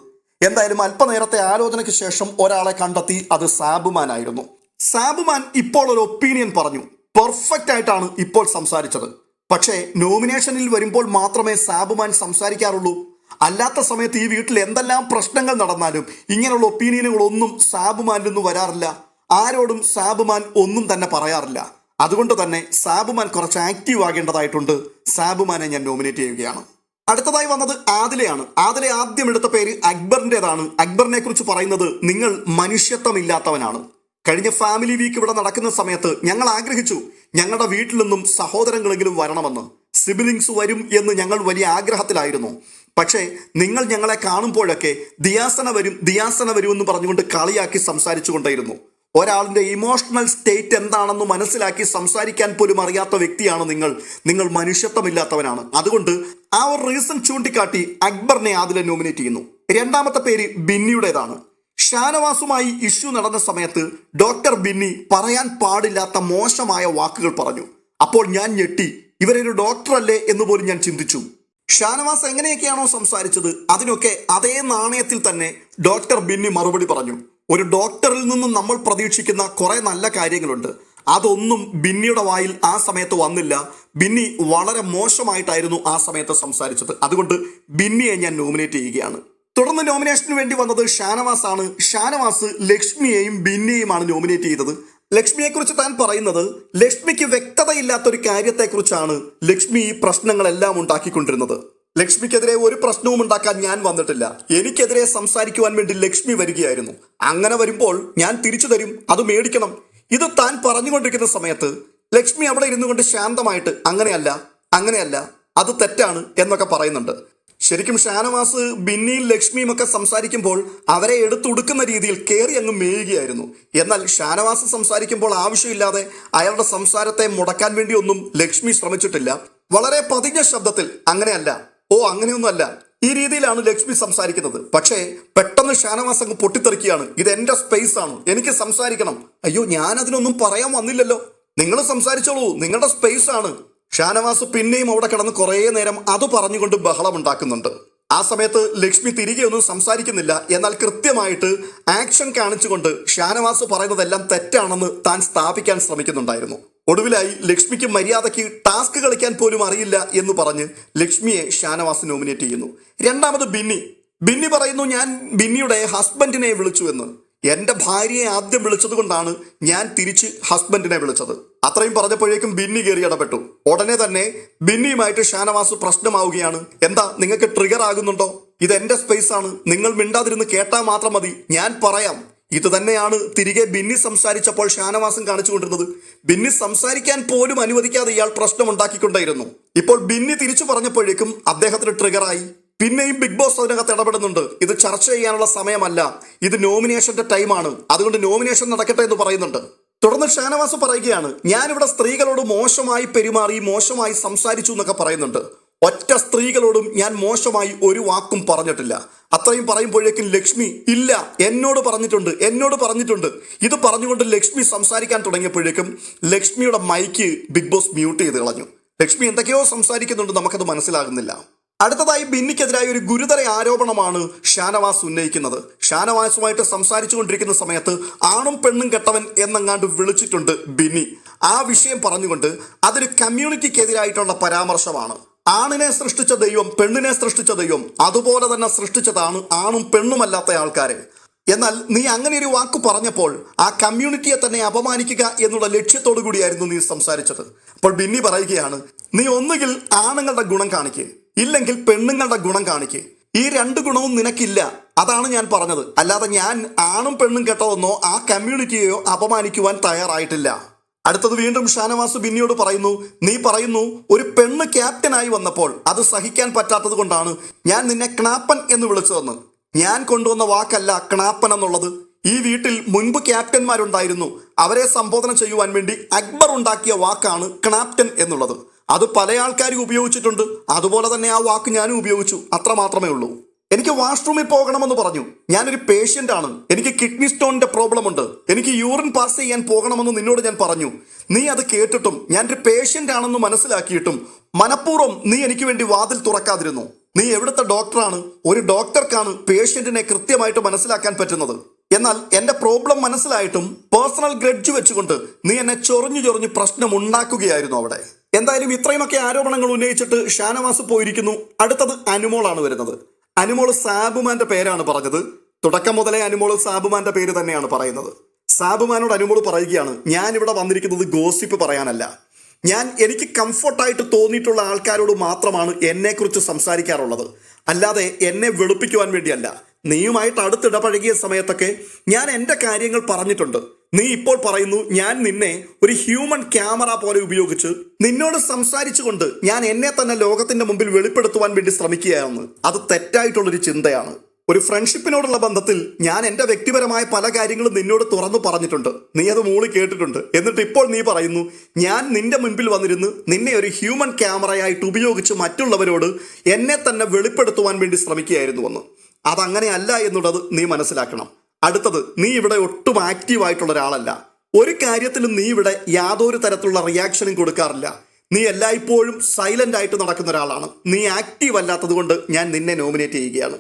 എന്തായാലും അല്പനേരത്തെ ആലോചനയ്ക്ക് ശേഷം ഒരാളെ കണ്ടെത്തി അത് സാബുമാനായിരുന്നു സാബുമാൻ ഇപ്പോൾ ഒരു ഒപ്പീനിയൻ പറഞ്ഞു. പെർഫെക്റ്റ് ആയിട്ടാണ് ഇപ്പോൾ സംസാരിച്ചത്. പക്ഷേ നോമിനേഷനിൽ വരുമ്പോൾ മാത്രമേ സാബുമാൻ സംസാരിക്കാറുള്ളൂ. അല്ലാത്ത സമയത്ത് ഈ വീട്ടിൽ എന്തെല്ലാം പ്രശ്നങ്ങൾ നടന്നാലും ഇങ്ങനെയുള്ള ഒപ്പീനിയനുകളൊന്നും സാബുമാനിൽ നിന്ന് വരാറില്ല. ആരോടും സാബുമാൻ ഒന്നും തന്നെ പറയാറില്ല. അതുകൊണ്ട് തന്നെ സാബുമാൻ കുറച്ച് ആക്റ്റീവ് ആകേണ്ടതായിട്ടുണ്ട്. സാബുമാനെ ഞാൻ നോമിനേറ്റ് ചെയ്യുകയാണ്. അടുത്തതായി വന്നത് ആദിലയാണ്. ആദിലെ ആദ്യം എടുത്ത പേര് അക്ബറിന്റെതാണ്. അക്ബറിനെ കുറിച്ച് പറയുന്നത് നിങ്ങൾ മനുഷ്യത്വമില്ലാത്തവനാണ്. കഴിഞ്ഞ ഫാമിലി വീക്ക് ഇവിടെ നടക്കുന്ന സമയത്ത് ഞങ്ങൾ ആഗ്രഹിച്ചു ഞങ്ങളുടെ വീട്ടിൽ നിന്നും സഹോദരങ്ങളെങ്കിലും വരണമെന്ന്. സിബിലിങ്സ് വരും എന്ന് ഞങ്ങൾ വലിയ ആഗ്രഹത്തിലായിരുന്നു. പക്ഷേ നിങ്ങൾ ഞങ്ങളെ കാണുമ്പോഴൊക്കെ ദിയാസന വരും ദിയാസന വരും എന്ന് പറഞ്ഞുകൊണ്ട് കളിയാക്കി സംസാരിച്ചു കൊണ്ടേയിരുന്നു ഒരാളിന്റെ ഇമോഷണൽ സ്റ്റേറ്റ് എന്താണെന്ന് മനസ്സിലാക്കി സംസാരിക്കാൻ പോലും അറിയാത്ത വ്യക്തിയാണ് നിങ്ങൾ. നിങ്ങൾ മനുഷ്യത്വമില്ലാത്തവനാണ്. അതുകൊണ്ട് ആ ഒരു റീസൺ ചൂണ്ടിക്കാട്ടി അക്ബറിനെ അതിലെ നോമിനേറ്റ് ചെയ്യുന്നു. രണ്ടാമത്തെ പേര് ബിന്നിയുടേതാണ്. ഷാനവാസുമായി ഇഷ്യൂ നടന്ന സമയത്ത് ഡോക്ടർ ബിന്നി പറയാൻ പാടില്ലാത്ത മോശമായ വാക്കുകൾ പറഞ്ഞു. അപ്പോൾ ഞാൻ ഞെട്ടി. ഇവരൊരു ഡോക്ടറല്ലേ എന്ന് പോലും ഞാൻ ചിന്തിച്ചു. ഷാനവാസ് എങ്ങനെയൊക്കെയാണോ സംസാരിച്ചത്? അതിനൊക്കെ അതേ നാണയത്തിൽ തന്നെ ഡോക്ടർ ബിന്നി മറുപടി പറഞ്ഞു. ഒരു ഡോക്ടറിൽ നിന്നും നമ്മൾ പ്രതീക്ഷിക്കുന്ന കുറെ നല്ല കാര്യങ്ങളുണ്ട്. അതൊന്നും ബിന്നിയുടെ വായിൽ ആ സമയത്ത് വന്നില്ല. ബിന്നി വളരെ മോശമായിട്ടായിരുന്നു ആ സമയത്ത് സംസാരിച്ചത്. അതുകൊണ്ട് ബിന്നിയെ ഞാൻ നോമിനേറ്റ് ചെയ്യുകയാണ്. തുടർന്ന് നോമിനേഷന് വേണ്ടി വന്നത് ഷാനവാസ് ആണ് ഷാനവാസ് ലക്ഷ്മിയെയും ബിന്നിയെയുമാണ് നോമിനേറ്റ് ചെയ്തത്. ലക്ഷ്മിയെക്കുറിച്ച് താൻ പറയുന്നത് ലക്ഷ്മിക്ക് വ്യക്തതയില്ലാത്ത ഒരു കാര്യത്തെക്കുറിച്ചാണ് ലക്ഷ്മി ഈ പ്രശ്നങ്ങളെല്ലാം ഉണ്ടാക്കിക്കൊണ്ടിരുന്നത്. ലക്ഷ്മിക്കെതിരെ ഒരു പ്രശ്നവും ഉണ്ടാക്കാൻ ഞാൻ വന്നിട്ടില്ല. എനിക്കെതിരെ സംസാരിക്കുവാൻ വേണ്ടി ലക്ഷ്മി വരികയായിരുന്നു. അങ്ങനെ വരുമ്പോൾ ഞാൻ തിരിച്ചു തരും അത് മേടിക്കണം. ഇത് താൻ പറഞ്ഞുകൊണ്ടിരിക്കുന്ന സമയത്ത് ലക്ഷ്മി അവിടെ ഇരുന്നു കൊണ്ട് ശാന്തമായിട്ട് അങ്ങനെയല്ല അങ്ങനെയല്ല അത് തെറ്റാണ് എന്നൊക്കെ പറയുന്നുണ്ട്. ശരിക്കും ഷാനവാസ് ബിന്നിയും ലക്ഷ്മിയും ഒക്കെ സംസാരിക്കുമ്പോൾ അവരെ എടുത്തുടുക്കുന്ന രീതിയിൽ കയറി അങ്ങ് മേയുകയായിരുന്നു. എന്നാൽ ഷാനവാസ് സംസാരിക്കുമ്പോൾ ആവശ്യമില്ലാതെ അയാളുടെ സംസാരത്തെ മുടക്കാൻ വേണ്ടിയൊന്നും ലക്ഷ്മി ശ്രമിച്ചിട്ടില്ല. വളരെ പതിഞ്ഞ ശബ്ദത്തിൽ അങ്ങനെയല്ല ഓ അങ്ങനെയൊന്നുമല്ല. ഈ രീതിയിലാണ് ലക്ഷ്മി സംസാരിക്കുന്നത്. പക്ഷേ പെട്ടെന്ന് ഷാനവാസ് അങ്ങ് പൊട്ടിത്തെറിക്കുകയാണ്. ഇത് എന്റെ സ്പേസ് ആണ്. എനിക്ക് സംസാരിക്കണം. അയ്യോ ഞാൻ അതിനൊന്നും പറയാൻ വന്നില്ലല്ലോ. നിങ്ങൾ സംസാരിച്ചോളൂ. നിങ്ങളുടെ സ്പേസ് ആണ്. ഷാനവാസ് പിന്നെയും അവിടെ കിടന്ന് കുറേ നേരം അത് പറഞ്ഞുകൊണ്ട് ബഹളം ഉണ്ടാക്കുന്നുണ്ട്. ആ സമയത്ത് ലക്ഷ്മി തിരികെ ഒന്നും സംസാരിക്കുന്നില്ല. എന്നാൽ കൃത്യമായിട്ട് ആക്ഷൻ കാണിച്ചുകൊണ്ട് ഷാനവാസ് പറയുന്നതെല്ലാം തെറ്റാണെന്ന് താൻ സ്ഥാപിക്കാൻ ശ്രമിക്കുന്നുണ്ടായിരുന്നു. ഒടുവിലായി ലക്ഷ്മിക്ക് മര്യാദയ്ക്ക് ടാസ്ക് കളിക്കാൻ പോലും അറിയില്ല എന്ന് പറഞ്ഞ് ലക്ഷ്മിയെ ഷാനവാസ് നോമിനേറ്റ് ചെയ്യുന്നു. രണ്ടാമത് ബിന്നി. ബിന്നി പറയുന്നു ഞാൻ ബിന്നിയുടെ ഹസ്ബൻഡിനെ വിളിച്ചു എന്ന്. എന്റെ ഭാര്യയെ ആദ്യം വിളിച്ചത് കൊണ്ടാണ് ഞാൻ തിരിച്ച് ഹസ്ബൻഡിനെ വിളിച്ചത്. അത്രയും പറഞ്ഞപ്പോഴേക്കും ബിന്നി കയറി ഇടപെട്ടു. ഉടനെ തന്നെ ബിന്നിയുമായിട്ട് ഷാനവാസ് പ്രശ്നമാവുകയാണ്. എന്താ നിങ്ങൾക്ക് ട്രിഗർ ആകുന്നുണ്ടോ? ഇത് എന്റെ സ്പേസ് ആണ്. നിങ്ങൾ മിണ്ടാതിരുന്ന് കേട്ടാൽ മാത്രം മതി. ഞാൻ പറയാം. ഇത് തന്നെയാണ് തിരികെ ബിന്നി സംസാരിച്ചപ്പോൾ ഷാനവാസം കാണിച്ചുകൊണ്ടിരുന്നത് ബിന്നി സംസാരിക്കാൻ പോലും അനുവദിക്കാതെ ഇയാൾ പ്രശ്നമുണ്ടാക്കിക്കൊണ്ടേയിരുന്നു ഇപ്പോൾ ബിന്നി തിരിച്ചു പറഞ്ഞപ്പോഴേക്കും അദ്ദേഹത്തിന് ട്രിഗറായി. പിന്നെയും ബിഗ് ബോസ് അതിനകത്ത് ഇടപെടുന്നുണ്ട്. ഇത് ചർച്ച ചെയ്യാനുള്ള സമയമല്ല. ഇത് നോമിനേഷന്റെ ടൈമാണ്. അതുകൊണ്ട് നോമിനേഷൻ നടക്കട്ടെ എന്ന് പറയുന്നുണ്ട്. തുടർന്ന് ഷാനവാസ് പറയുകയാണ് ഞാനിവിടെ സ്ത്രീകളോട് മോശമായി പെരുമാറി മോശമായി സംസാരിച്ചു എന്നൊക്കെ പറയുന്നുണ്ട്. ഒറ്റ സ്ത്രീകളോടും ഞാൻ മോശമായി ഒരു വാക്കും പറഞ്ഞിട്ടില്ല. അത്രയും പറയുമ്പോഴേക്കും ലക്ഷ്മി ഇല്ല എന്നോട് പറഞ്ഞിട്ടുണ്ട് എന്നോട് പറഞ്ഞിട്ടുണ്ട്. ഇത് പറഞ്ഞുകൊണ്ട് ലക്ഷ്മി സംസാരിക്കാൻ തുടങ്ങിയപ്പോഴേക്കും ലക്ഷ്മിയുടെ മൈക്ക് ബിഗ് ബോസ് മ്യൂട്ട് ചെയ്ത് കളഞ്ഞു. ലക്ഷ്മി എന്തൊക്കെയോ സംസാരിക്കുന്നുണ്ട് നമുക്കത് മനസ്സിലാകുന്നില്ല. അടുത്തതായി ബിന്നിക്കെതിരായ ഒരു ഗുരുതര ആരോപണമാണ് ഷാനവാസ് ഉന്നയിക്കുന്നത്. ഷാനവാസുമായിട്ട് സംസാരിച്ചു കൊണ്ടിരിക്കുന്ന സമയത്ത് ആണും പെണ്ണും കെട്ടവൻ എന്നങ്ങാണ്ട് വിളിച്ചിട്ടുണ്ട് ബിന്നി. ആ വിഷയം പറഞ്ഞുകൊണ്ട് അതൊരു കമ്മ്യൂണിറ്റിക്കെതിരായിട്ടുള്ള പരാമർശമാണ്. ആണിനെ സൃഷ്ടിച്ച ദൈവം പെണ്ണിനെ സൃഷ്ടിച്ച ദൈവം അതുപോലെ തന്നെ സൃഷ്ടിച്ചതാണ് ആണും പെണ്ണുമല്ലാത്ത ആൾക്കാരെ. എന്നാൽ നീ അങ്ങനെ ഒരു വാക്ക് പറഞ്ഞപ്പോൾ ആ കമ്മ്യൂണിറ്റിയെ തന്നെ അപമാനിക്കുക എന്നുള്ള ലക്ഷ്യത്തോടു കൂടിയായിരുന്നു നീ സംസാരിച്ചത്. അപ്പോൾ ബിന്നി പറയുകയാണ് നീ ഒന്നുകിൽ ആണുങ്ങളുടെ ഗുണം കാണിക്കുക ഇല്ലെങ്കിൽ പെണ്ണുങ്ങളുടെ ഗുണം കാണിക്കുക ഈ രണ്ട് ഗുണവും നിനക്കില്ല. അതാണ് ഞാൻ പറഞ്ഞത്. അല്ലാതെ ഞാൻ ആണും പെണ്ണും കെട്ടതെന്നോ ആ കമ്മ്യൂണിറ്റിയെയോ അപമാനിക്കുവാൻ തയ്യാറായിട്ടില്ല. അടുത്തത് വീണ്ടും ഷാനവാസ് ബിന്നിയോട് പറയുന്നു നീ പറയുന്നു ഒരു പെണ്ണ് ക്യാപ്റ്റനായി വന്നപ്പോൾ അത് സഹിക്കാൻ പറ്റാത്തത് കൊണ്ടാണ് ഞാൻ നിന്നെ ക്നാപ്പൻ എന്ന് വിളിച്ചതെന്ന്. ഞാൻ കൊണ്ടുവന്ന വാക്കല്ല ക്നാപ്പൻ എന്നുള്ളത്. ഈ വീട്ടിൽ മുൻപ് ക്യാപ്റ്റന്മാരുണ്ടായിരുന്നു. അവരെ സംബോധന ചെയ്യുവാൻ വേണ്ടി അക്ബർ ഉണ്ടാക്കിയ വാക്കാണ് ക്നാപ്റ്റൻ എന്നുള്ളത്. അത് പല ആൾക്കാരും ഉപയോഗിച്ചിട്ടുണ്ട്. അതുപോലെ തന്നെ ആ വാക്ക് ഞാനും ഉപയോഗിച്ചു. അത്ര മാത്രമേ ഉള്ളൂ. എനിക്ക് വാഷ്റൂമിൽ പോകണമെന്ന് പറഞ്ഞു. ഞാനൊരു പേഷ്യന്റ് ആണ്. എനിക്ക് കിഡ്നി സ്റ്റോണിന്റെ പ്രോബ്ലം ഉണ്ട്. എനിക്ക് യൂറിൻ പാസ് ചെയ്യാൻ പോകണമെന്ന് നിന്നോട് ഞാൻ പറഞ്ഞു. നീ അത് കേട്ടിട്ടും ഞാൻ ഒരു പേഷ്യന്റ് ആണെന്ന് മനസ്സിലാക്കിയിട്ടും മനഃപൂർവം നീ എനിക്ക് വേണ്ടി വാതിൽ തുറക്കാതിരുന്നു. നീ എവിടുത്തെ ഡോക്ടറാണ് ഒരു ഡോക്ടർക്കാണ് പേഷ്യന്റിനെ കൃത്യമായിട്ട് മനസ്സിലാക്കാൻ പറ്റുന്നത്. എന്നാൽ എന്റെ പ്രോബ്ലം മനസ്സിലായിട്ടും പേഴ്സണൽ ഗ്രഡ്ജ് വെച്ചുകൊണ്ട് നീ എന്നെ ചൊറിഞ്ഞു ചൊറിഞ്ഞ് പ്രശ്നം ഉണ്ടാക്കുകയായിരുന്നു അവിടെ. എന്തായാലും ഇത്രയുമൊക്കെ ആരോപണങ്ങൾ ഉന്നയിച്ചിട്ട് ഷാനവാസ് പോയിരിക്കുന്നു. അടുത്തത് അനുമോളാണ് വരുന്നത്. അനുമോൾ സാബുമാന്റെ പേരാണ് പറഞ്ഞത്. തുടക്കം മുതലേ അനുമോൾ സാബുമാന്റെ പേര് തന്നെയാണ് പറയുന്നത്. സാബുമാനോട് അനുമോൾ പറയുകയാണ് ഞാൻ ഇവിടെ വന്നിരിക്കുന്നത് ഗോസിപ്പ് പറയാനല്ല. ഞാൻ എനിക്ക് കംഫർട്ടായിട്ട് തോന്നിയിട്ടുള്ള ആൾക്കാരോട് മാത്രമാണ് എന്നെക്കുറിച്ച് സംസാരിക്കാറുള്ളത്. അല്ലാതെ എന്നെ വെളുപ്പിക്കുവാൻ വേണ്ടിയല്ല. നീയുമായിട്ട് അടുത്തിടപഴകിയ സമയത്തൊക്കെ ഞാൻ എന്റെ കാര്യങ്ങൾ പറഞ്ഞിട്ടുണ്ട്. നീ ഇപ്പോൾ പറയുന്നു ഞാൻ നിന്നെ ഒരു ഹ്യൂമൻ ക്യാമറ പോലെ ഉപയോഗിച്ച് നിന്നോട് സംസാരിച്ചുകൊണ്ട് ഞാൻ എന്നെ തന്നെ ലോകത്തിന്റെ മുമ്പിൽ വെളിപ്പെടുത്തുവാൻ വേണ്ടി ശ്രമിക്കുകയാണെന്ന്. അത് തെറ്റായിട്ടുള്ളൊരു ചിന്തയാണ്. ഒരു ഫ്രണ്ട്ഷിപ്പിനോടുള്ള ബന്ധത്തിൽ ഞാൻ എന്റെ വ്യക്തിപരമായ പല കാര്യങ്ങളും നിന്നോട് തുറന്നു പറഞ്ഞിട്ടുണ്ട്. നീ അത് മൂളി കേട്ടിട്ടുണ്ട്. എന്നിട്ട് ഇപ്പോൾ നീ പറയുന്നു ഞാൻ നിന്റെ മുൻപിൽ വന്നിരുന്ന് നിന്നെ ഒരു ഹ്യൂമൻ ക്യാമറയായിട്ട് ഉപയോഗിച്ച് മറ്റുള്ളവരോട് എന്നെ തന്നെ വെളിപ്പെടുത്തുവാൻ വേണ്ടി ശ്രമിക്കുകയായിരുന്നു ശ്രമിക്കുകയായിരുന്നുവെന്ന്. അതങ്ങനെയല്ല എന്നുള്ളത് നീ മനസ്സിലാക്കണം. അടുത്തത് നീ ഇവിടെ ഒട്ടും ആക്റ്റീവ് ആയിട്ടുള്ള ഒരാളല്ല. ഒരു കാര്യത്തിലും നീ ഇവിടെ യാതൊരു തരത്തിലുള്ള റിയാക്ഷനും കൊടുക്കാറില്ല. നീ എല്ലായ്പ്പോഴും സൈലന്റ് ആയിട്ട് നടക്കുന്ന ഒരാളാണ്. നീ ആക്റ്റീവ് അല്ലാത്തത് കൊണ്ട് ഞാൻ നിന്നെ നോമിനേറ്റ് ചെയ്യുകയാണ്.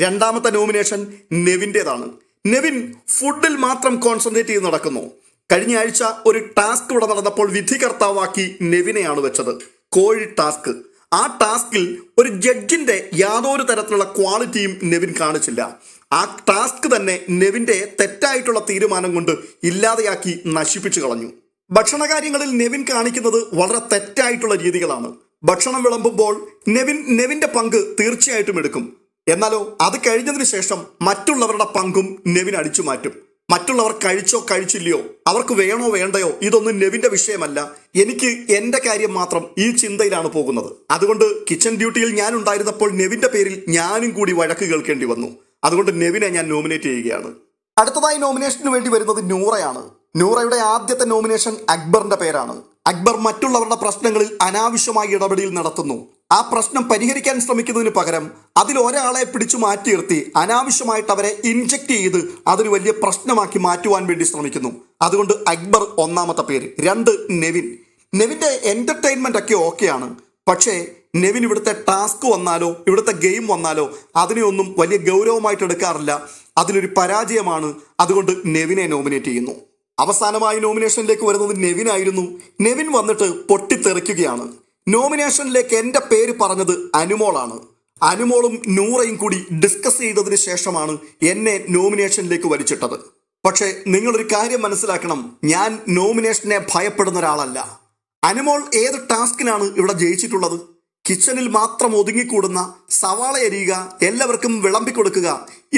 രണ്ടാമത്തെ നോമിനേഷൻ നെവിന്റെതാണ്. നെവിൻ ഫുഡിൽ മാത്രം കോൺസെൻട്രേറ്റ് ചെയ്ത് നടക്കുന്നു. കഴിഞ്ഞ ആഴ്ച ഒരു ടാസ്ക് ഇവിടെ നടന്നപ്പോൾ വിധികർത്താവാക്കി നെവിനെയാണ് വെച്ചത്. കോഴി ടാസ്ക് ആ ടാസ്കിൽ ഒരു ജഡ്ജിന്റെ യാതൊരു തരത്തിലുള്ള ക്വാളിറ്റിയും നെവിൻ കാണിച്ചില്ല. ആ ടാസ്ക് തന്നെ നെവിന്റെ തെറ്റായിട്ടുള്ള തീരുമാനം കൊണ്ട് ഇല്ലാതെയാക്കി നശിപ്പിച്ചു കളഞ്ഞു. ഭക്ഷണകാര്യങ്ങളിൽ നെവിൻ കാണിക്കുന്നത് വളരെ തെറ്റായിട്ടുള്ള രീതികളാണ്. ഭക്ഷണം വിളമ്പുമ്പോൾ നെവിൻ നെവിന്റെ പങ്ക് തീർച്ചയായിട്ടും എടുക്കും. എന്നാലോ അത് കഴിഞ്ഞതിന് ശേഷം മറ്റുള്ളവരുടെ പങ്കും നെവിൻ അടിച്ചു മാറ്റും. മറ്റുള്ളവർ കഴിച്ചോ കഴിച്ചില്ലയോ അവർക്ക് വേണോ വേണ്ടയോ ഇതൊന്നും നെവിന്റെ വിഷയമല്ല. എനിക്ക് എന്റെ കാര്യം മാത്രം ഈ ചിന്തയിലാണ് പോകുന്നത്. അതുകൊണ്ട് കിച്ചൺ ഡ്യൂട്ടിയിൽ ഞാൻ ഉണ്ടായിരുന്നപ്പോൾ നെവിന്റെ പേരിൽ ഞാനും കൂടി വഴക്ക് കേൾക്കേണ്ടി വന്നു. അതുകൊണ്ട് നെവിനെ ഞാൻ നോമിനേറ്റ് ചെയ്യുകയാണ്. അടുത്തതായി നോമിനേഷന് വേണ്ടി വരുന്നത് നൂറയാണ്. നൂറയുടെ ആദ്യത്തെ നോമിനേഷൻ അക്ബറിന്റെ പേരാണ്. അക്ബർ മറ്റുള്ളവരുടെ പ്രശ്നങ്ങളിൽ അനാവശ്യമായി ഇടപെടൽ നടത്തുന്നു. ആ പ്രശ്നം പരിഹരിക്കാൻ ശ്രമിക്കുന്നതിന് പകരം അതിൽ ഒരാളെ പിടിച്ചു മാറ്റിയിർത്തി അനാവശ്യമായിട്ട് അവരെ ഇൻജക്ട് ചെയ്ത് അതൊരു വലിയ പ്രശ്നമാക്കി മാറ്റുവാൻ വേണ്ടി ശ്രമിക്കുന്നു. അതുകൊണ്ട് അക്ബർ ഒന്നാമത്തെ പേര്. രണ്ട് നെവിൻ. നെവിന്റെ എന്റർടൈൻമെന്റ് ഒക്കെ ഓക്കെയാണ് പക്ഷേ നെവിൻ ഇവിടുത്തെ ടാസ്ക് വന്നാലോ ഇവിടുത്തെ ഗെയിം വന്നാലോ അതിനെയൊന്നും വലിയ ഗൗരവമായിട്ട് എടുക്കാറില്ല. അതിലൊരു പരാജയമാണ്. അതുകൊണ്ട് നെവിനെ നോമിനേറ്റ് ചെയ്യുന്നു. അവസാനമായി നോമിനേഷനിലേക്ക് വരുന്നത് നെവിൻ ആയിരുന്നു നെവിൻ വന്നിട്ട് പൊട്ടിത്തെറിക്കുകയാണ്. നോമിനേഷനിലേക്ക് എന്റെ പേര് പറഞ്ഞത് അനുമോളാണ്. അനുമോളും നൂറയും കൂടി ഡിസ്കസ് ചെയ്തതിന് ശേഷമാണ് എന്നെ നോമിനേഷനിലേക്ക് വലിച്ചിട്ടത്. പക്ഷേ നിങ്ങളൊരു കാര്യം മനസ്സിലാക്കണം. ഞാൻ നോമിനേഷനെ ഭയപ്പെടുന്ന ഒരാളല്ല. അനുമോൾ ഏത് ടാസ്കിനാണ് ഇവിടെ ജയിച്ചിട്ടുള്ളത്? കിച്ചണിൽ മാത്രം ഒതുങ്ങിക്കൂടുന്ന സവാള എരിയുക എല്ലാവർക്കും വിളമ്പിക്കൊടുക്കുക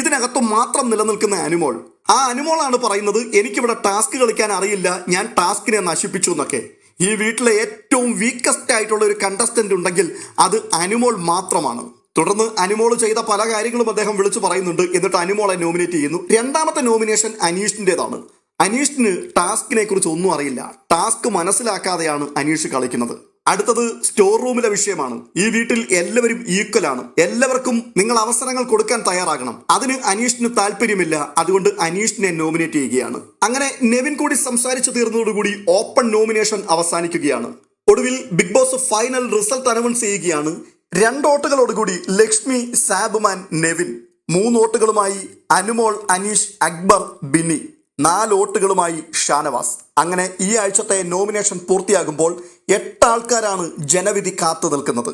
ഇതിനകത്ത് മാത്രം നിലനിൽക്കുന്ന അനുമോൾ. ആ അനുമോളാണ് പറയുന്നത് എനിക്കിവിടെ ടാസ്ക് കളിക്കാൻ അറിയില്ല ഞാൻ ടാസ്കിനെ നശിപ്പിച്ചു എന്നൊക്കെ. ഈ വീട്ടിലെ ഏറ്റവും വീക്കസ്റ്റ് ആയിട്ടുള്ള ഒരു കണ്ടസ്റ്റന്റ് ഉണ്ടെങ്കിൽ അത് അനുമോൾ മാത്രമാണ്. തുടർന്ന് അനുമോൾ ചെയ്ത പല കാര്യങ്ങളും അദ്ദേഹം വിളിച്ചു പറയുന്നുണ്ട് എന്നിട്ട് അനുമോളെ നോമിനേറ്റ് ചെയ്യുന്നു. രണ്ടാമത്തെ നോമിനേഷൻ അനീഷിന്റെതാണ് അനീഷിന് ടാസ്കിനെ കുറിച്ച് ഒന്നും അറിയില്ല. ടാസ്ക് മനസ്സിലാക്കാതെയാണ് അനീഷ് കളിക്കുന്നത്. അടുത്തത് സ്റ്റോർ റൂമിലെ വിഷയമാണ്. ഈ വീട്ടിൽ എല്ലാവരും ഈക്വലാണ് എല്ലാവർക്കും നിങ്ങൾ അവസരങ്ങൾ കൊടുക്കാൻ തയ്യാറാകണം. അതിന് അനീഷിന് താല്പര്യമില്ല. അതുകൊണ്ട് അനീഷിനെ നോമിനേറ്റ് ചെയ്യുകയാണ്. അങ്ങനെ നെവിൻ കൂടി സംസാരിച്ചു തീർന്നതോടുകൂടി ഓപ്പൺ നോമിനേഷൻ അവസാനിക്കുകയാണ്. ഒടുവിൽ Bigg Boss final result announce ചെയ്യുകയാണ്. രണ്ട് വോട്ടുകളോടുകൂടി ലക്ഷ്മി സാബ്മാൻ നെവിൻ. മൂന്ന് വോട്ടുകളുമായി അനുമോൾ അനീഷ് അക്ബർ ബിന്നി. നാല് വോട്ടുകളുമായി ഷാനവാസ്. അങ്ങനെ ഈ ആഴ്ചത്തെ നോമിനേഷൻ പൂർത്തിയാകുമ്പോൾ എട്ട് ആൾക്കാരാണ് ജനവിധി കാത്തു നിൽക്കുന്നത്